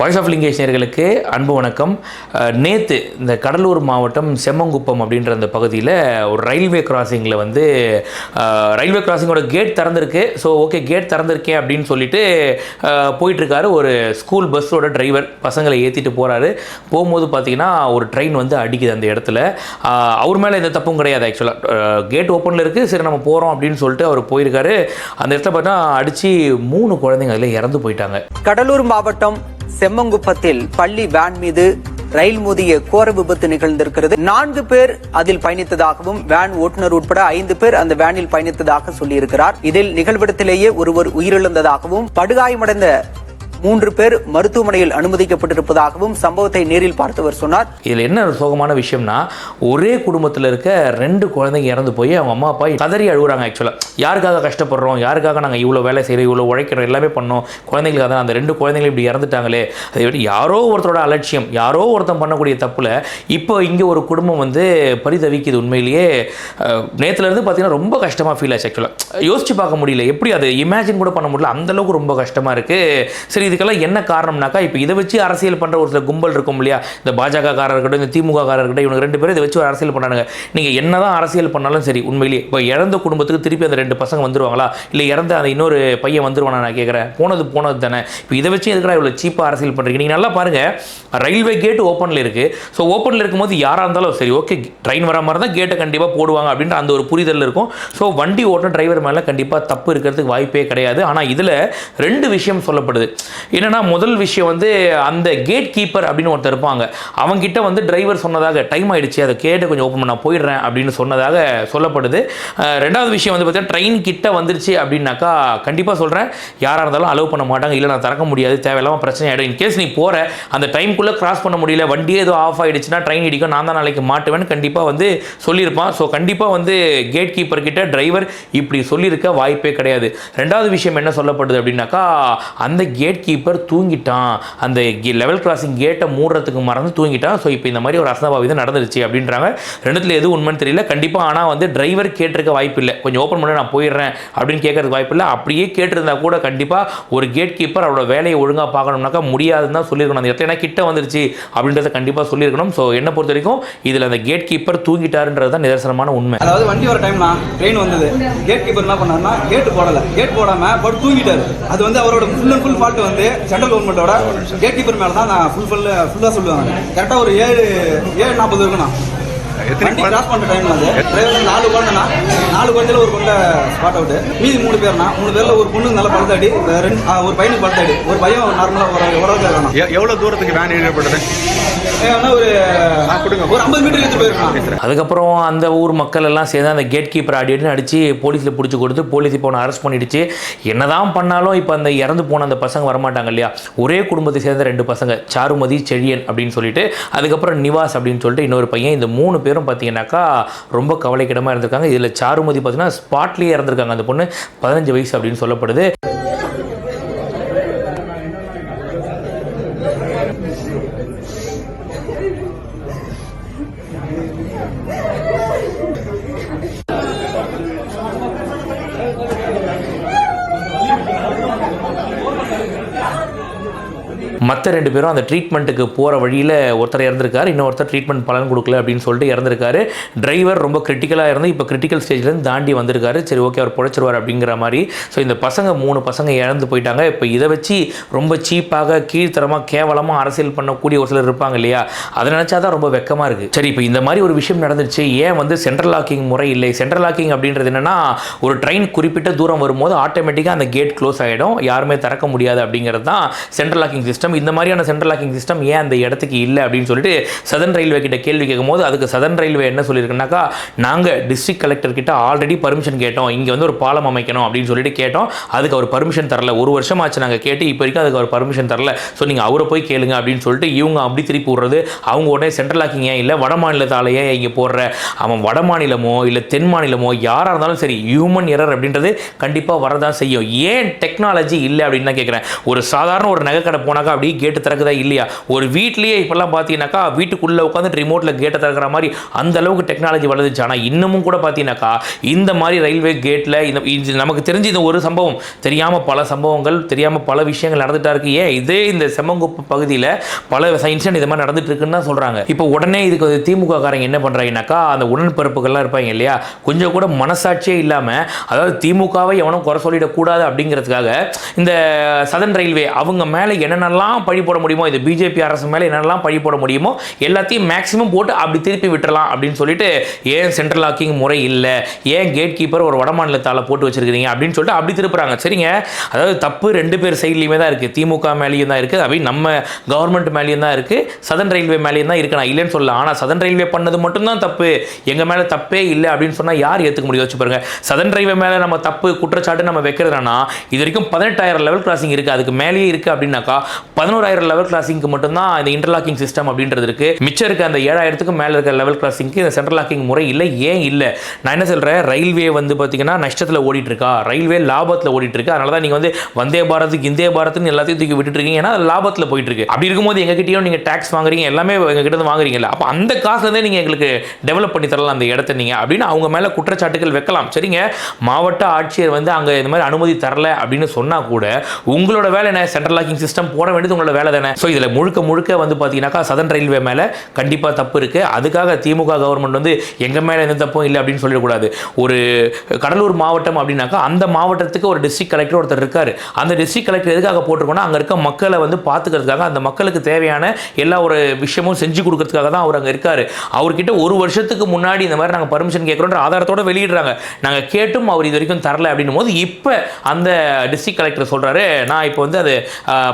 Voice of லிங்கேஷனர்களுக்கு அன்பு வணக்கம். நேற்று இந்த கடலூர் மாவட்டம் செம்மங்குப்பம் அப்படின்ற அந்த பகுதியில் ஒரு ரயில்வே கிராசிங்கில் வந்து ரயில்வே கிராசிங்கோட கேட் திறந்திருக்கு. ஸோ ஓகே கேட் திறந்திருக்கேன் அப்படின்னு சொல்லிட்டு போயிட்டுருக்காரு ஒரு ஸ்கூல் பஸ்ஸோட டிரைவர் பசங்களை ஏற்றிட்டு போகிறாரு போகும்போது பார்த்தீங்கன்னா ஒரு ட்ரெயின் வந்து அடிக்குது அந்த இடத்துல. அவர் மேலே எந்த தப்பும் கிடையாது ஆக்சுவலாக கேட் ஓப்பனில் இருக்குது சரி நம்ம போகிறோம் அப்படின்னு சொல்லிட்டு அவர் போயிருக்காரு. அந்த இடத்துல பார்த்தா அடித்து மூணு குழந்தைங்க அதில் இறந்து போயிட்டாங்க. கடலூர் மாவட்டம் செம்மங்குப்பத்தில் பள்ளி வேன் மீது ரயில் மோதிய கோர விபத்து நிகழ்ந்திருக்கிறது. நான்கு பேர் அதில் பயணித்ததாகவும் வேன் ஓட்டுநர் உட்பட ஐந்து பேர் அந்த வேனில் பயணித்ததாக சொல்லியிருக்கிறார். இதில் நிகழ்விடத்திலேயே ஒருவர் உயிரிழந்ததாகவும் படுகாயமடைந்த மூன்று பேர் மருத்துவமனையில் அனுமதிக்கப்பட்டிருப்பதாகவும் சம்பவத்தை நேரில் பார்த்தவர் சொன்னார். இதில் என்ன ஒரு சோகமான விஷயம்னா ஒரே குடும்பத்தில் இருக்க ரெண்டு குழந்தைங்க இறந்து போய் அவங்க அம்மா அப்பா கதறி அழுகுறாங்க ஆக்சுவலாக யாருக்காக கஷ்டப்படுறோம்? யாருக்காக நாங்கள் இவ்வளோ வேலை செய்கிறோம் இவ்வளோ உழைக்கிறோம்? எல்லாமே பண்ணோம். குழந்தைங்களுக்காக தான். அந்த ரெண்டு குழந்தைங்களும் இப்படி இறந்துட்டாங்களே. அதை விட யாரோ ஒருத்தரோட அலட்சியம் யாரோ ஒருத்தன் பண்ணக்கூடிய தப்பில் இப்போ இங்கே ஒரு குடும்பம் வந்து பரிதவிக்குது உண்மையிலேயே. நேற்றுலேருந்து பார்த்தீங்கன்னா ரொம்ப கஷ்டமாக ஃபீல் ஆச்சு ஆக்சுவலாக யோசிச்சு பார்க்க முடியல. எப்படி அது இமேஜின் கூட பண்ண முடியல. அந்தளவுக்கு ரொம்ப கஷ்டமாக இருக்குது சரி இதுக்கெல்லாம் என்ன காரணம்னாக்கா இப்போ இதை வச்சு அரசியல் பண்ணுற ஒரு சில கும்பல் இருக்கும் இல்லையா? இந்த பாஜக காரர் இருக்கட்டும் இந்த திமுக காரர் இருக்கட்டும் இவங்க ரெண்டு பேரும் இதை வச்சு ஒரு அரசியல் பண்ணானுங்க. நீங்கள் என்னதான் அரசியல் பண்ணாலும் சரி உண்மையிலேயே இப்போ இறந்த குடும்பத்துக்கு திருப்பி அந்த ரெண்டு பசங்க வந்துருவாங்களா? இல்லை இறந்த அந்த இன்னொரு பையன் வந்துருவானா நான் கேட்குறேன் போனது போனது தானே. இப்போ இதை வச்சு எதுக்கடா இவ்வளோ சீப்பாக அரசியல் பண்ணுறீங்க நீங்கள் நல்லா பாருங்கள் ரயில்வே கேட் ஓப்பனில் இருக்குது ஸோ ஓப்பனில் இருக்கும்போது யாராக இருந்தாலும் சரி ஓகே ட்ரெயின் வர மாதிரி தான் கேட்டை கண்டிப்பாக போடுவாங்க அப்படின்ற அந்த ஒரு புரிதல் இருக்கும். ஸோ வண்டி ஓட்டுற டிரைவர் மேலே கண்டிப்பாக தப்பு இருக்கிறதுக்கு வாய்ப்பே கிடையாது. ஆனால் இதில் ரெண்டு விஷயம் சொல்லப்படுது. என்னென்னா முதல் விஷயம் வந்து அந்த கேட் கீப்பர் அப்படின்னு ஒருத்தர் இருப்பாங்க. அவங்ககிட்ட வந்து டிரைவர் சொன்னதாக டைம் ஆகிடுச்சு அதை கேட்டு கொஞ்சம் ஓப்பன் பண்ண போயிடுறேன் அப்படின்னு சொன்னதாக சொல்லப்படுது. ரெண்டாவது விஷயம் வந்து பார்த்தீங்கன்னா ட்ரெயின் கிட்ட வந்துருச்சு அப்படின்னாக்கா கண்டிப்பாக சொல்கிறேன் யாராக இருந்தாலும் அலோவ் பண்ண மாட்டாங்க. இல்லை நான் திறக்க முடியாது தேவையில்லாமல் பிரச்சனை ஆகிடும் இன்கேஸ் நீ போகிற அந்த டைம்குள்ளே கிராஸ் பண்ண முடியல வண்டியே ஏதோ ஆஃப் ஆயிடுச்சுன்னா ட்ரெயின் இடிக்கும். நான் தான் நாளைக்கு மாட்டுவேன்னு கண்டிப்பாக வந்து சொல்லியிருப்பான். ஸோ கண்டிப்பாக வந்து கேட் கீப்பர் கிட்ட டிரைவர் இப்படி சொல்லியிருக்க வாய்ப்பே கிடையாது. ரெண்டாவது விஷயம் என்ன சொல்லப்படுது அப்படின்னாக்கா அந்த கேட் கீப்பர் தூங்கிட்டான். அந்த லெவல் கிராசிங் கேட்டை மூடுறதுக்கு மறந்து தூங்கிட்டான். ஸோ இப்போ இந்த மாதிரி ஒரு அசம்பாவிதம் நடந்துருச்சு அப்படின்றாங்க. ரெண்டுத்துல எது உண்மைன்னு தெரியல. கண்டிப்பாக ஆனால் வந்து டிரைவர் கேட்டிருக்க வாய்ப்பு இல்லை. கொஞ்சம் ஓப்பன் பண்ண நான் போயிடுறேன் அப்படின்னு கேட்கறதுக்கு வாய்ப்பு இல்லை. அப்படியே கேட்டிருந்தா கூட கண்டிப்பாக ஒரு கேட் கீப்பர் அவரோட வேலையை ஒழுங்காக பார்க்கணும்னாக்கா முடியாதுன்னு தான் சொல்லியிருக்கணும். அந்த இடத்துல ஏன்னா கிட்ட வந்துருச்சு அப்படின்றத கண்டிப்பாக சொல்லியிருக்கணும். ஸோ என்னை பொறுத்த வரைக்கும் இதில் அந்த கேட் கீப்பர் தூங்கிட்டாருன்றது தான் நிதர்சனமான உண்மை. அதாவது வண்டி வர டைம்னா ட்ரெயின் வந்தது. கேட் கீப்பர் என்ன பண்ணாருன்னா கேட் போடலை. கேட் போடாம பட் தூங்கிட்டார். அது வந்து அவரோட ஃபுல் அண்ட் ஃபுல் ஃபால்ட் வந்து சென்ட்ரல் கவர்மெண்டோட கேட் கீப்பர் மேலே தான் நான் ஃபுல் ஃபுல்லாக ஃபுல்லா சொல்லுவாங்க. கரெக்டாக ஒரு ஏழு ஏழு நாற்பது இருக்குண்ணா. வண்டி கிராஸ் பண்ற டைம்ல வந்து டிரைவர் நாலு குழந்தைனா நாலு குழந்தையில ஒரு குழந்தை ஸ்பாட் அவுட் மீதி மூணு பேர்னா மூணு பேர்ல ஒரு பொண்ணுக்கு நல்ல பழுத்தாடி ரெண்டு ஒரு பையனுக்கு பழுத்தாடி ஒரு பையன் நார்மலா ஒரு ஓரளவுக்கு இருக்கானா. எவ்வளவு தூரத்துக்கு வேன் ஈடுபட்டது? ஏன்னா ஒரு ஒரு ஐம்பது மீட்டர் எடுத்து போயிருக்கான். அதுக்கப்புறம் அந்த ஊர் மக்கள் எல்லாம் சேர்ந்து அந்த கேட் கீப்பர் அடி அடின்னு அடித்து போலீஸில் பிடிச்சி கொடுத்து போலீஸ் இப்போ அரெஸ்ட் பண்ணிடுச்சு. என்னதான் பண்ணாலும் இப்போ அந்த இறந்து போன அந்த பசங்க வரமாட்டாங்க இல்லையா? ஒரே குடும்பத்தை சேர்ந்த ரெண்டு பசங்க சாருமதி செழியன் அப்படின்னு சொல்லிட்டு அதுக்கப்புறம் நிவாஸ் அப்படின்னு சொல்லிட்டு இன்னொரு பையன் இந்த மூணு பேரும் பார்த்தீங்கன்னாக்கா ரொம்ப கவலைக்கிடமாக இருந்திருக்காங்க. இதில் சாருமதி பார்த்தீங்கன்னா ஸ்பாட்லேயே இறந்துருக்காங்க. அந்த பொண்ணு பதினஞ்சு வயசு அப்படின்னு சொல்லப்படுது. மற்ற ரெண்டு பேரும் அந்த ட்ரீட்மெண்ட்டுக்கு போகிற வழியில் ஒருத்தர் இறந்துருக்காரு இன்னொருத்தர் ட்ரீட்மெண்ட் பலன் கொடுக்கல அப்படின்னு சொல்லிட்டு இறந்துருக்காரு. டிரைவர் ரொம்ப கிரிட்டிக்கலாக இருந்து இப்போ கிரிட்டிக்கல் ஸ்டேஜ்லேருந்து தாண்டி வந்திருக்காரு. சரி ஓகே அவர் பிழைச்சிருவார் அப்படிங்கிற மாதிரி. ஸோ இந்த பசங்க மூணு பசங்க இறந்து போயிட்டாங்க. இப்போ இதை வச்சு ரொம்ப சீப்பாக கீழ்த்தரமாக கேவலமாக அரசியல் பண்ணக்கூடிய ஒரு சிலர் இருப்பாங்க இல்லையா? அதை நினச்சா தான் ரொம்ப வெக்கமாக இருக்குது சரி இப்போ இந்த மாதிரி ஒரு விஷயம் நடந்துச்சு ஏன் வந்து சென்ட்ரல் லாக்கிங் முறை இல்லை? சென்ட்ரல் லாக்கிங் அப்படின்றது என்னென்னா ஒரு ட்ரெயின் குறிப்பிட்ட தூரம் வரும்போது ஆட்டோமேட்டிக்காக அந்த கேட் க்ளோஸ் ஆகிடும் யாருமே திறக்க முடியாது அப்படிங்கிறது தான் சென்ட்ரல் லாக்கிங் சிஸ்டம் இந்த மாதிரியான சென்ட்ரல் லாக்கிங் சிஸ்டம் ஏன் அந்த இடத்துக்கு இல்லை அப்படின்னு சொல்லிட்டு சதன் ரயில்வே கிட்ட கேள்வி கேட்கும்போது அதுக்கு சதன் ரயில்வே என்ன சொல்லியிருக்குனாக்கா நாங்கள் டிஸ்ட்ரிக்ட் கலெக்டர் கிட்ட ஆல்ரெடி பர்மிஷன் கேட்டோம். இங்கே வந்து ஒரு பாலம் அமைக்கணும் அப்படின்னு சொல்லிட்டு கேட்டோம். அதுக்கு அவர் பர்மிஷன் தரல. ஒரு வருஷம் ஆச்சு நாங்கள் கேட்டு இப்போ வரைக்கும் அதுக்கு அவர் பர்மிஷன் தரல. ஸோ நீங்கள் அவரை போய் கேளுங்க அப்படின்னு சொல்லிட்டு இவங்க அப்படி திருப்பி விடுறது. அவங்க உடனே சென்ட்ரல் லாக்கிங் ஏன் இல்லை? வட மாநிலத்தாலேயே இங்கே போடுற? அவன் வட மாநிலமோ இல்லை தென் மாநிலமோ யாராக இருந்தாலும் சரி ஹியூமன் எரர் அப்படின்றது கண்டிப்பாக வரதான் செய்யும். ஏன் டெக்னாலஜி இல்லை அப்படின்னு தான் கேட்குறேன். ஒரு சாதாரண ஒரு நகைக்கடை போனாக்கா அப்படி அப்படி கேட்டு திறக்குதா இல்லையா? ஒரு வீட்லேயே இப்போல்லாம் பார்த்தீங்கன்னாக்கா வீட்டுக்குள்ளே உட்காந்து ரிமோட்டில் கேட்டை திறக்கிற மாதிரி அந்த அளவுக்கு டெக்னாலஜி வளர்ந்துச்சு ஆனால் இன்னமும் கூட பார்த்தீங்கன்னாக்கா இந்த மாதிரி ரயில்வே கேட்டில் இந்த நமக்கு தெரிஞ்சு இந்த ஒரு சம்பவம் தெரியாமல் பல சம்பவங்கள் தெரியாமல் பல விஷயங்கள் நடந்துட்டா இருக்கு. ஏன்? இதே இந்த செம்மங்குப்பு பகுதியில் பல இன்சிடென்ட் இது மாதிரி நடந்துட்டு இருக்குன்னு தான் சொல்கிறாங்க இப்போ உடனே இதுக்கு வந்து திமுக காரங்க என்ன பண்ணுறாங்கனாக்கா அந்த உடன்பிறப்புகள்லாம் இருப்பாங்க இல்லையா? கொஞ்சம் கூட மனசாட்சியே இல்லாமல் அதாவது திமுகவை எவனும் குறை சொல்லிடக்கூடாது அப்படிங்கிறதுக்காக இந்த சதன் ரயில்வே அவங்க மேலே என்னென்னலாம் பழி போட முடியுமோ இது பிஜேபி அரசு மேலே என்னெல்லாம் பழி போட முடியுமோ எல்லாத்தையும் மேக்ஸிமம் போட்டு அப்படி திருப்பி விட்டுறலாம் அப்படின்னு சொல்லிட்டு ஏன் சென்ட்ரல் லாக்கிங் முறை இல்லை? ஏன் கேட் கீப்பர் ஒரு வடமாநிலத்தால் போட்டு வச்சிருக்கீங்க அப்படின்னு சொல்லிட்டு அப்படி திருப்புறாங்க. சரிங்க. அதாவது தப்பு ரெண்டு பேர் சைட்லையுமே தான் இருக்குது திமுக மேலேயும் தான் இருக்குது அப்படி நம்ம கவர்மெண்ட் மேலேயும் தான் இருக்குது சதன் ரயில்வே மேலேயும் தான் இருக்கு. நான் இல்லைன்னு சொல்லலாம் ஆனால் சதன் ரயில்வே பண்ணது மட்டும்தான் தப்பு. எங்கள் மேலே தப்பே இல்லை அப்படின்னு சொன்னால் யார் ஏற்றுக்க முடியும்? வச்சு பாருங்க. சதன் ரயில்வே மேலே நம்ம தப்பு குற்றச்சாட்டு நம்ம வைக்கிறதுனா இது வரைக்கும் பதினெட்டாயிரம் லெவல் கிராசிங் இருக்குது அதுக்கு மேலேயே இருக்குது அப்படின்னாக்கா பதினோராயிரம் லெவல் கிளாசிங்க்கு மட்டும்தான் இந்த இன்டர்லாக்கிங் சிஸ்டம் அப்படின்றது இருக்கு. மிச்சம் இருக்க அந்த ஏழாயிரத்துக்கு மேலே இருக்க லெவல் கிளாசிங்க்கு இந்த சென்ட்ரல் லாக்கிங் முறை இல்லை ஏன் இல்லை? நான் என்ன சொல்கிறேன் ரயில்வே வந்து பார்த்தீங்கன்னா நஷ்டத்தில் ஓடிட்டு இருக்கா ரயில்வே லாபத்தில் ஓடிட்டு இருக்கு அதனால தான் நீங்கள் வந்து வந்தே பாரத்துக்கு இந்திய பாரத்னு எல்லாத்தையும் தூக்கி விட்டுட்டு இருக்கீங்க ஏன்னா லாபத்தில் போயிட்டு இருக்கு அப்படி இருக்கும்போது எங்ககிட்டயும் நீங்கள் டேக்ஸ் வாங்குறீங்க எல்லாமே எங்ககிட்ட வாங்குறீங்கல்ல. அப்போ அந்த காசுலேருந்தே நீங்கள் எங்களுக்கு டெவலப் பண்ணி தரலாம் அந்த இடத்த நீங்கள் அப்படின்னு அவங்க மேலே குற்றச்சாட்டுகள் வைக்கலாம். சரிங்க? மாவட்ட ஆட்சியர் வந்து அங்கே இந்த மாதிரி அனுமதி தரல அப்படின்னு சொன்னால் கூட உங்களோட வேலை என்ன? சென்ட்ரல் லாக்கிங் சிஸ்டம் போட வேண்டியது உங்களோட வேலை தானே? ஸோ இதில் முழுக்க முழுக்க வந்து பார்த்தீங்கன்னாக்கா சதன் ரயில்வே மேலே கண்டிப்பாக தப்பு இருக்குது அதுக்காக திமுக கவர்மெண்ட் வந்து எங்கள் மேலே எந்த தப்பும் இல்லை அப்படின்னு சொல்லிடக்கூடாது. ஒரு கடலூர் மாவட்டம் அப்படின்னாக்கா அந்த மாவட்டத்துக்கு ஒரு டிஸ்ட்ரிக்ட் கலெக்டர் ஒருத்தர் இருக்கார். அந்த டிஸ்ட்ரிக்ட் கலெக்டர் எதுக்காக போட்டிருக்கோன்னா அங்கே இருக்க மக்களை வந்து பார்த்துக்கிறதுக்காக அந்த மக்களுக்கு தேவையான எல்லா ஒரு விஷயமும் செஞ்சு கொடுக்கறதுக்காக தான் அவர் அங்கே இருக்கார். அவர்கிட்ட ஒரு வருஷத்துக்கு முன்னாடி இந்த மாதிரி நாங்கள் பர்மிஷன் கேட்குறோன்ற ஆதாரத்தோட வெளியிடுறாங்க. நாங்கள் கேட்டும் அவர் இது வரைக்கும் தரல அப்படின்னும் போது இப்போ அந்த டிஸ்ட்ரிக்ட் கலெக்டர் சொல்கிறாரு நான் இப்போ வந்து அது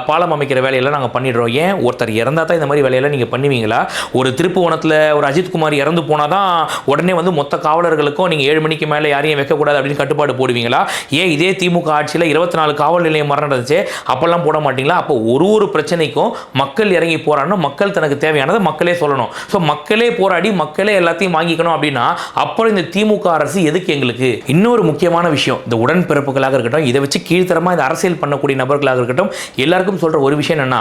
பாலம் அமைக்கிற வேலையெல்லாம் நாங்கள் பண்ணிடுறோம். ஏன்? ஒருத்தர் இறந்தா தான் இந்த மாதிரி வேலையெல்லாம் நீங்கள் பண்ணுவீங்களா? ஒரு திருப்புவனத்தில் ஒரு அஜித் குமார் இறந்து போனால் தான் உடனே வந்து மொத்த காவலர்களுக்கும் நீங்கள் ஏழு மணிக்கு மேலே யாரையும் வைக்கக்கூடாது அப்படின்னு கட்டுப்பாடு போடுவீங்களா? ஏன் இதே திமுக ஆட்சியில் இருபத்தி நாலு காவல் நிலையம் மரணம் நடந்துச்சு அப்போல்லாம் போட மாட்டீங்களா? அப்போ ஒரு ஒரு பிரச்சனைக்கும் மக்கள் இறங்கி போராடணும் மக்கள் தனக்கு தேவையானதை மக்களே சொல்லணும். ஸோ மக்களே போராடி மக்களே எல்லாத்தையும் வாங்கிக்கணும் அப்படின்னா அப்புறம் இந்த திமுக அரசு எதுக்கு எங்களுக்கு? இன்னொரு முக்கியமான விஷயம் இந்த உடன்பிறப்புகளாக இருக்கட்டும் இதை வச்சு கீழ்த்தரமாக இந்த அரசியல் பண்ணக்கூடிய நபர்களாக இருக்கட்டும் எல்லாருக்கும் சொல்கிற ஒரு விஷயம் என்னன்னா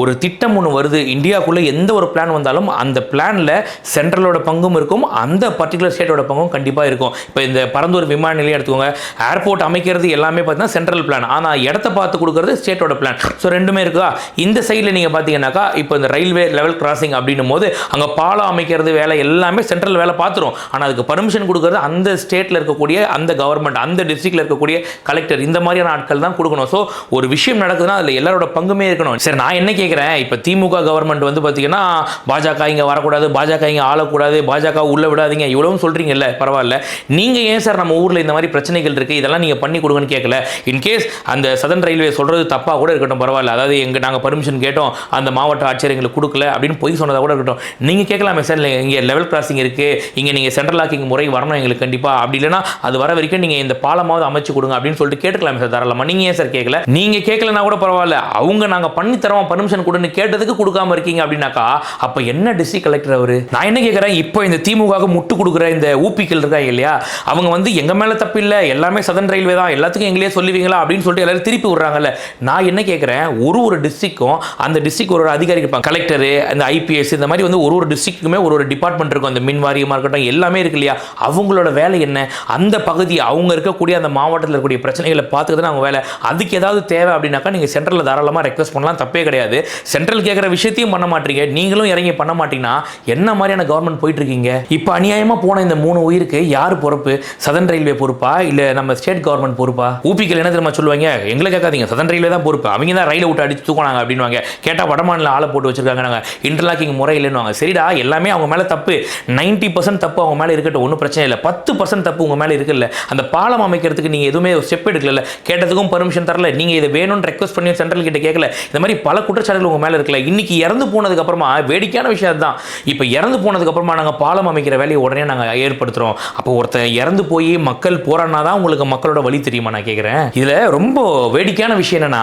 ஒரு திட்டம் ஒன்று வருது இந்தியாவுக்குள்ளே எந்த ஒரு பிளான் வந்தாலும் அந்த பிளானில் சென்ட்ரலோட பங்கும் இருக்கும் அந்த பர்டிகுலர் ஸ்டேட்டோட பங்கும் கண்டிப்பாக இருக்கும். இப்போ இந்த பரந்தூர் விமான நிலையம் எடுத்துக்கோங்க ஏர்போர்ட் அமைக்கிறது எல்லாமே பார்த்தீங்கன்னா சென்ட்ரல் பிளான் ஆனால் இடத்த பார்த்து கொடுக்கறது ஸ்டேட்டோட பிளான் ஸோ ரெண்டுமே இருக்கா? இந்த சைடில் நீங்கள் பார்த்தீங்கன்னாக்கா இப்போ இந்த ரயில்வே லெவல் கிராசிங் அப்படின்னும் போது அங்கே பாலம் அமைக்கிறது வேலை எல்லாமே சென்ட்ரல் வேலை பார்த்துரும். ஆனால் அதுக்கு பர்மிஷன் கொடுக்கறது அந்த ஸ்டேட்டில் இருக்கக்கூடிய அந்த கவர்மெண்ட் அந்த டிஸ்ட்ரிக்டில் இருக்கக்கூடிய கலெக்டர் இந்த மாதிரியான ஆட்கள் தான் கொடுக்கணும். ஸோ ஒரு விஷயம் நடக்குதுன்னா அதில் எல்லாரோட பங்குமே இருக்கணும். சரி நான் என்ன கேட்குறேன் இப்போ திமுக கவர்மெண்ட் வந்து பார்த்தீங்கன்னா பாஜக இங்கே வரக்கூடாது பாஜக இங்கே ஆளக்கூடாது பாஜக உள்ளே விடாதீங்க. இவ்வளவும் சொல்கிறீங்கல்ல பரவாயில்ல. நீங்கள் ஏன் சார் நம்ம ஊரில் இந்த மாதிரி பிரச்சனைகள் இருக்குது இதெல்லாம் நீங்கள் பண்ணி கொடுங்கன்னு கேட்கல இன்கேஸ் அந்த சதன் ரயில்வே சொல்கிறது தப்பாக கூட இருக்கட்டும் பரவாயில்ல. அதாவது எங்கள் நாங்கள் பர்மிஷன் கேட்டோம் அந்த மாவட்ட ஆட்சியர் எங்களுக்கு கொடுக்கல அப்படின்னு பொய் சொன்னதாக கூட இருக்கட்டும். நீங்கள் கேட்கலாமே சார் இங்கே லெவல் கிராசிங் இருக்குது இங்கே நீங்கள் சென்ட்ரல் லாக்கிங் முறை வரணும் எங்களுக்கு கண்டிப்பாக அப்படி இல்லைன்னா அது வர வரைக்கும் நீங்கள் இந்த பாலமாவது அமைச்சு கொடுங்க அப்படின்னு சொல்லிட்டு கேட்டுக்கலாமே சார் தாராளமாக நீங்கள் ஏன் சார் கேட்கல நீங்கள் கேட்கலனா கூட பரவாயில்ல. அவங்க நாங்கள் பண்ணி தரோம் பர்மிஷன் கொடுன்னு கேட்டதுக்கு கொடுக்காம இருக்கீங்க அப்படின்னாக்கா அப்போ என்ன டிஸ்ட்ரிக்ட் கலெக்டர் அவர்? நான் என்ன கேட்குறேன் இப்போ இந்த திமுக முட்டு கொடுக்குற இந்த ஊப்பிக்கள் இருக்காங்க இல்லையா? அவங்க வந்து எங்கள் மேலே தப்பு இல்லை எல்லாமே சதன் ரயில்வே தான் எல்லாத்துக்கும் எங்களே சொல்லுவீங்களா அப்படின்னு சொல்லிட்டு எல்லாரும் திருப்பி விடுறாங்கல்ல. நான் என்ன கேட்குறேன் ஒரு ஒரு டிஸ்ட்ரிக்டும் அந்த டிஸ்ட்ரிக்ட் ஒரு ஒரு அதிகாரி இருப்பாங்க. கலெக்டர் அந்த ஐபிஎஸ் இந்த மாதிரி வந்து ஒரு ஒரு டிஸ்ட்ரிக்ட்டுக்குமே ஒரு ஒரு டிபார்ட்மெண்ட் இருக்கும். அந்த மின் வாரியமாக இருக்கட்டும் எல்லாமே இருக்கு இல்லையா? அவங்களோட வேலை என்ன? அந்த பகுதி அவங்க இருக்கக்கூடிய அந்த மாவட்டத்தில் இருக்கக்கூடிய பிரச்சனைகளை பார்த்துக்கிட்டு அவங்க வேலை. அதுக்கு ஏதாவது தேவை அப்படின்னாக்கா நீங்கள் சென்ட்ரலில் தாராளமாக ரெக்வஸ்ட் பண்ணலாம் தப்பே கிடையாது. சென்ட்ரல் கேட்குற விஷயத்தையும் பண்ண மாட்டீங்க. நீங்களும் இறங்கி பண்ண மாட்டீங்கன்னா என்ன மாதிரியான கவர்மெண்ட் போயிட்டு இருக்கீங்க இப்போ அநியாயமாக போன இந்த மூணு உயிருக்கு யார் பொறுப்பு? சதன் ரயில்வே பொறுப்பா? இல்லை நம்ம ஸ்டேட் கவர்மெண்ட் பொறுப்பா? ஊபிக்கள் என்ன தெரியுமா சொல்லுவாங்க? எங்களை கேட்காதீங்க. சதன் ரயில்வே தான் பொறுப்பு. அவங்க தான் ரயிலை விட்டு அடிச்சு தூக்கினாங்க அப்படின்வாங்க கேட்டால் வடமாநில ஆளை போட்டு வச்சிருக்காங்க நாங்கள் இன்டர்லாக்கிங் முறை இல்லைன்னு சரிடா எல்லாமே அவங்க மேலே தப்பு. நைன்ட்டி பர்சன்ட் தப்பு அவங்க மேலே இருக்கட்டும். ஒன்றும் பிரச்சனை இல்லை. பத்து பர்சன்ட் தப்பு உங்கள் மேலே இருக்குல்ல. அந்த பாலம் அமைக்கிறதுக்கு நீங்கள் எதுவுமே ஸ்டெப் எடுக்கல கேட்டதுக்கும் பர்மிஷன் தரல. நீங்கள் இதை வேணும்னு ரெக்வஸ்ட் பண்ணி சென்ட்ரல் கிட்ட கேட்கல. இந்த மாதிரி பல குற்றச்சாட்டுகள் உங்கள் மேலே இருக்கல இன்னைக்கு இறந்து போனதுக்கு அப்புறமா வேடிக்கையான விஷயம் அதுதான். இப்போ இறந்து போனதுக்கப்புறமா நாங்கள் பாலம் அமைக்கிற வேலையை உடனே நாங்கள் ஏற்படுத்துகிறோம் அப்போ ஒருத்தன் இறந்து போய் மக்கள் போகிறான்னா தான் உங்களுக்கு மக்களோட வழி தெரியுமா நான் கேட்குறேன் இதில் ரொம்ப வேடிக்கையான விஷயம் என்னென்னா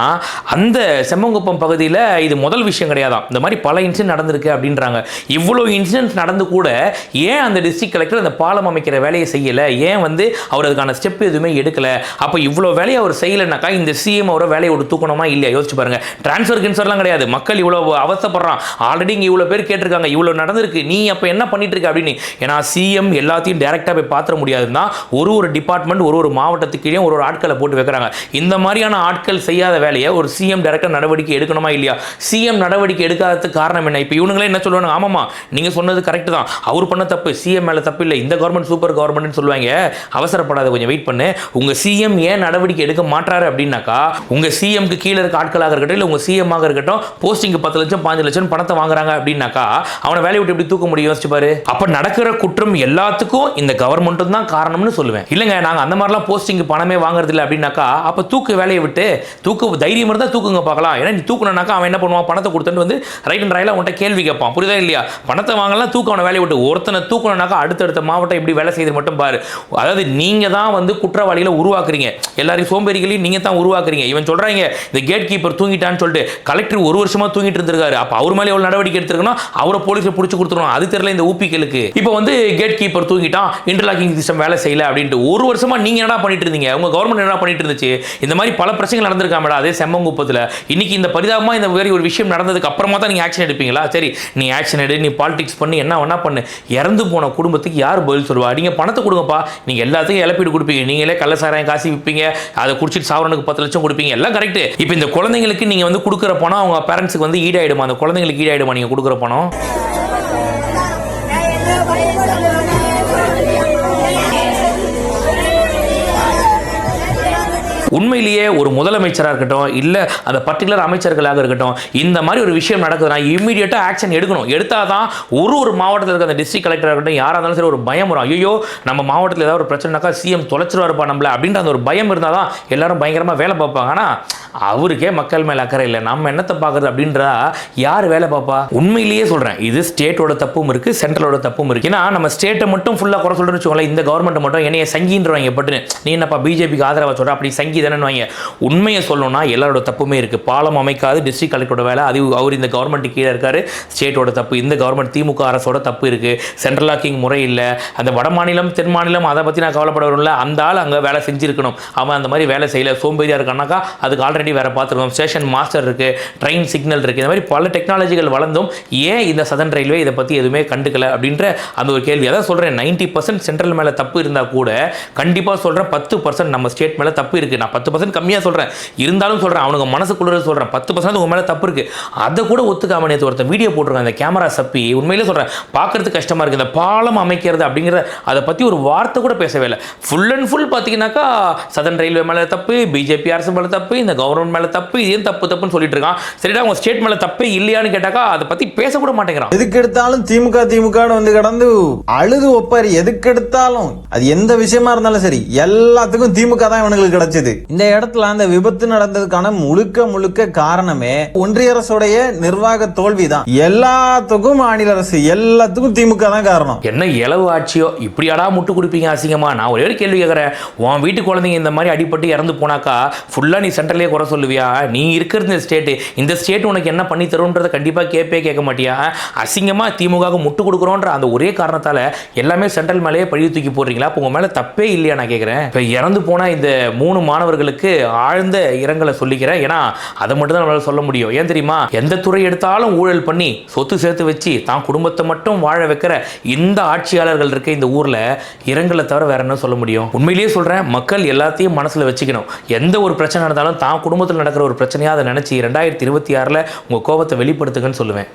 அந்த செம்மங்குப்பம் பகுதியில் இது முதல் விஷயம் கிடையாதான் இந்த மாதிரி பல இன்சிடென்ட் நடந்திருக்கு அப்படின்றாங்க. இவ்வளோ இன்சிடென்ட் நடந்து கூட ஏன் அந்த டிஸ்ட்ரிக்ட் கலெக்டர் அந்த பாலம் அமைக்கிற வேலையை செய்யலை? ஏன் வந்து அவர் அதுக்கான ஸ்டெப் எதுவுமே எடுக்கல? அப்போ இவ்வளோ வேலையை அவர் செய்யலைனாக்கா இந்த சிஎம் அவரை வேலையை ஒரு தூக்கணுமா இல்லையா? யோசிச்சு பாருங்க. கேன்சர் கேன்சர்லாம் கிடையாது. மக்கள் இவ்வளோ அவசப்படுறான் ஆல்ரெடி இங்கே இவ்வளோ பேர் கேட்டிருக்காங்க. இவ்வளோ நடந்திருக்கு. நீ அப்போ என்ன பண்ணிட்டு இருக்க அப்படின்னு ஏன்னா சிஎம் எல்லாத்தையும் டேரெக்டாக போய் பார்த்துட முடியாதுன்னா ஒரு ஒரு டிபார்ட்மெண்ட் ஒரு ஒரு மாவட்டத்துக்கீழே ஒரு ஒரு ஆட்களை போட்டு வைக்கிறாங்க. இந்த மாதிரியான ஆட்கள் செய்யாத வேலையை ஒரு சிஎம் டேரக்டாக நடவடிக்கை எடுக்கணுமா இல்லையா? சிஎம் நடவடிக்கை எடுக்காததுக்கு காரணம் என்ன? இப்போ இவனுங்களே என்ன சொல்லுவாங்க ஆமாம்மா நீங்கள் சொன்னது கரெக்டு தான். அவர் பண்ண தப்பு சிஎம் மேலே தப்பு இல்லை. இந்த கவர்மெண்ட் சூப்பர் கவர்மெண்ட்னு சொல்லுவாங்க. அவசரப்படாத கொஞ்சம் வெயிட் பண்ணு. உங்கள் சிஎம் ஏன் நடவடிக்கை எடுக்க மாட்டாரு அப்படின்னாக்கா உங்கள் சிஎம்க்கு கீழே இருக்க ஆட்களாக இருக்கட்டும் இல்லை உங்கள் சி சிஎம்மாக இருக்கட்டும். போஸ்டிங் பத்து லட்சம் பாஞ்சு லட்சம் பணத்தை வாங்குறாங்க அப்படின்னாக்கா அவனை வேலையை விட்டு எப்படி தூக்க முடியும்? யோசிச்சு பாரு. அப்போ நடக்கிற குற்றம் எல்லாத்துக்கும் இந்த கவர்மெண்ட்டும் தான் காரணம்னு சொல்லுவேன். இல்லைங்க நாங்கள் அந்த மாதிரிலாம் போஸ்டிங் பணமே வாங்குறது இல்லை அப்படின்னாக்கா அப்போ தூக்கு வேலையை விட்டு தூக்கு தைரியம் இருந்தால் தூக்குங்க பார்க்கலாம். ஏன்னா நீ தூக்கணும்னாக்கா அவன் என்ன பண்ணுவான்? பணத்தை கொடுத்துட்டு வந்து ரைட் அண்ட் ரைலாக உன்ட்ட கேள்வி கேட்பான். புரியுதா இல்லையா? பணத்தை வாங்கலாம் தூக்க அவனை வேலையை விட்டு. ஒருத்தனை தூக்கணும்னாக்கா அடுத்தடுத்த மாவட்டம் எப்படி வேலை செய்யுது மட்டும் பாரு. அதாவது நீங்கள் தான் வந்து குற்றவாளிகளை உருவாக்குறீங்க. எல்லாரையும் சோம்பேறிகளையும் நீங்கள் தான் உருவாக்குறீங்க. இவன் சொல்கிறாங்க இந்த கேட் கீப்பர் தூங்கிட்டான்னு சொல்லிட்டு கலெக்டர் ஒரு வருஷமா தூங்கிட்டு இருந்திருக்காரு. அப்போ அவர் மேலே எவ்வளோ நடவடிக்கை எடுத்திருக்கணும்? அவரை போலீஸில் பிடிச்சி கொடுத்துருவோம் அது தெரியல இந்த ஊப்பிக்கலுக்கு இப்போ வந்து கேட் கீப்பர் தூங்கிட்டான். இன்டர்லாக்கிங் சிஸ்டம் வேலை செய்யல அப்படின்ட்டு ஒரு வருஷமா நீங்க என்னடா பண்ணிட்டு இருந்தீங்க? உங்க கவர்மெண்ட் என்ன பண்ணிட்டு இருந்துச்சு? இந்த மாதிரி பல பிரச்சனைகள் நடந்திருக்காமடா அதே செம்மங்குப்பத்தில். இன்னைக்கு இந்த பரிதாபமா இந்த மாதிரி ஒரு விஷயம் நடந்ததுக்கு அப்புறமா தான் நீங்க ஆக்ஷன் எடுப்பீங்களா? சரி நீ ஆக்ஷன் எடு நீ பாலிடிக்ஸ் பண்ணி என்ன வேணா பண்ணு. இறந்து போன குடும்பத்துக்கு யார் பதில் சொல்லுவா? நீங்க பணத்தை கொடுங்கப்பா. நீங்க எல்லாத்துக்கும் இழப்பீடு கொடுப்பீங்க. நீங்களே கள்ள சாராயம் காசு விற்பீங்க அதை குடிச்சிட்டு சாவரனுக்கு பத்து லட்சம் கொடுப்பீங்க. எல்லாம் கரெக்ட் இப்போ இந்த குழந்தைங்களுக்கு நீங்க வந்து கொடுக்குற பணம் அவங்க பேரண்ட்ஸுக்கு வந்து ஈடாயிடுமா? அந்த குழந்தைங்களுக்கு ஈடாயிடுமா நீங்கள் கொடுக்குற பணம்? உண்மையிலேயே ஒரு முதலமைச்சராக இருக்கட்டும் இல்லை அந்த பர்டிகுலர் அமைச்சர்களாக இருக்கட்டும் இந்த மாதிரி ஒரு விஷயம் நடக்குதுன்னா இம்மீடியட்டாக ஆக்ஷன் எடுக்கணும். எடுத்தால் தான் ஒரு ஒரு மாவட்டத்தில் இருக்க அந்த டிஸ்ட்ரிக்ட் கலெக்டராக இருக்கட்டும் யாராக இருந்தாலும் சரி ஒரு பயம் வரும். ஐயோ நம்ம மாவட்டத்தில் ஏதாவது ஒரு பிரச்சனைனாக்கா சிஎம் தொலைச்சிருவாருப்பா நம்மள அப்படின்ற அந்த ஒரு பயம் இருந்தால் தான் எல்லாரும் பயங்கரமாக வேலை பார்ப்பாங்க. ஆனால் அவருக்கே மக்கள் மேலே அக்கறை இல்லை. நம்ம என்னத்தை பார்க்குறது அப்படின்றா யார் வேலை பார்ப்பா? உண்மையிலேயே சொல்கிறேன் இது ஸ்டேட்டோட தப்பும் இருக்குது சென்ட்ரலோட தப்பும் இருக்குது ஏன்னா நம்ம ஸ்டேட்டை மட்டும் ஃபுல்லாக குறை சொல்கிறேன்னு வச்சுக்கோங்களேன் இந்த கவர்மெண்ட் மட்டும் என்னைய சங்கின்றவாங்க பட்டுன்னு. நீ என்னப்பா பிஜேபிக்கு ஆதரவாக சொல்கிற அப்படி சங்கி தானே வாங்க உண்மையை சொல்லணும்னா எல்லாரோட தப்புமே இருக்குது பாலம் அமைக்காது டிஸ்ட்ரிக்ட் கலெக்டரோட வேலை. அது அவர் இந்த கவர்மெண்ட் கீழே இருக்காரு. ஸ்டேட்டோட தப்பு. இந்த கவர்மெண்ட் திமுக அரசோட தப்பு இருக்குது சென்ட்ரல் லாக்கிங் முறை இல்லை. அந்த வட மாநிலம் தென் மாநிலம் அதை பற்றி நான் கவலைப்பட வரும்ல அந்த ஆள் அங்கே வேலை செஞ்சுருக்கணும். அவன் அந்த மாதிரி வேலை செய்யல. சோம்பேறியாக இருக்கானாக்கா அதுக்கு ஆல்ரெடி வேறு பார்த்துருக்கோம் ஸ்டேஷன் மாஸ்டர் இருக்குது ட்ரெயின் சிக்னல் இருக்குது இந்த மாதிரி பல டெக்னாலஜிகள் வளர்ந்தும் ஏன் இந்த சதன் ரயில்வே இதை பற்றி எதுவுமே கண்டுக்கல அப்படின்ற அந்த ஒரு கேள்வி. அதான் சொல்கிறேன் நைன்ட்டி பர்சன்ட் சென்ட்ரல் மேலே தப்பு இருந்தால் கூட கண்டிப்பாக சொல்கிறேன் பத்து பர்சன்ட் நம்ம ஸ்டேட் மேலே தப்பு இருக்குது நான் பத்து பர்சன்ட் கம்மியாக சொல்கிறேன் இருந்தாலும் சொல்கிறேன் அவனுக்கு மனசுக்குள்ள சொல்கிறேன் பத்து பர்சன்ட் உங்கள் மேலே தப்பு இருக்குது அதை கூட ஒத்துக்காம நேற்று ஒருத்தன் வீடியோ போட்டிருக்கான் அந்த கேமரா சப்பி. உண்மையிலே சொல்கிறேன் பார்க்குறதுக்கு கஷ்டமாக இருக்குது இந்த பாலம் அமைக்கிறது அப்படிங்கிறத அதை பற்றி ஒரு வார்த்தை கூட பேசவே இல்லை. ஃபுல் அண்ட் ஃபுல் பார்த்தீங்கன்னாக்கா சதன் ரயில்வே மேலே தப்பு பிஜேபி அரசு மேலே தப்பு இந்த கவர்மெண்ட் மேலே தப்பு இது ஏன் தப்பு தப்புன்னு சொல்லிட்டு இருக்கான். சரிடா உங்கள் ஸ்டேட் மேலே தப்பே இல்லையான்னு கேட்டாக்கா அதை பற்றி பேசக்கூட மாட்டேங்கிறான். எதுக்கு எடுத்தாலும் திமுக திமுகன்னு வந்து கடந்து அழுது ஒப்பாரு. எதுக்கு எடுத்தாலும் அது எந்த விஷயமா இருந்தாலும் சரி எல்லாத்துக்கும் திமுக தான் இவனுங்களுக்கு கிடைச்சது. இந்த இடத்துல அந்த விபத்து நடந்ததுக்கான முழுக்க முழுக்க காரணமே ஒன்றிய அரசுடைய நிர்வாக தோல்வி தான் எல்லாத்துக்கும் மாநில அரசு எல்லாத்துக்கும் திமுக தான் காரணம். என்ன இளவு ஆட்சியோ இப்படியாடா முட்டு கொடுப்பீங்க அசிங்கமா? நான் ஒரே ஒரு கேள்வி கேட்குறேன். உன் வீட்டு குழந்தைங்க இந்த மாதிரி அடிபட்டு இறந்து போனாக்கா ஃபுல்லாக நீ சென்ட்ரலே குறை சொல்லுவியா? நீ இருக்கிறது இந்த ஸ்டேட்டு இந்த ஸ்டேட் உனக்கு என்ன பண்ணி தருன்றதை கண்டிப்பாக கேட்பே கேட்க மாட்டியா? அசிங்கமாக திமுக முட்டு கொடுக்குறோன்ற அந்த ஒரே காரணத்தால் எல்லாமே சென்ட்ரல் மேலேயே பழி தூக்கி போடுறீங்களா? அப்போ உங்கள் மேலே தப்பே இல்லையா நான் கேட்குறேன் இப்போ இறந்து போனால் இந்த மூணு மாணவர்களுக்கு ஆழ்ந்த இரங்கலை சொல்லிக்கிறேன். ஏன்னா அதை மட்டும் தான் நம்மளால சொல்ல முடியும். ஏன் தெரியுமா? எந்த துறை எடுத்தாலும் ஊழல் பண்ணி சொத்து சேர்த்து வச்சு தான் குடும்பத்தை மட்டும் வாழ வைக்கிற இந்த ஆட்சியாளர்கள் இருக்க இந்த ஊரில் இரங்கலை தவிர வேற என்ன சொல்ல முடியும்? உண்மையிலேயே சொல்கிறேன் மக்கள் எல்லாத்தையும் மனசில் வச்சுக்கணும். எந்த ஒரு பிரச்சனை நடந்தாலும் தான் குடும்பத்தில் நடக்கிற ஒரு பிரச்சனையாக அதை நினச்சி ரெண்டாயிரத்தி இருபத்தி ஆறில் உங்கள் கோபத்தை வெளிப்படுத்துங்கன்னு சொல்லுவேன்.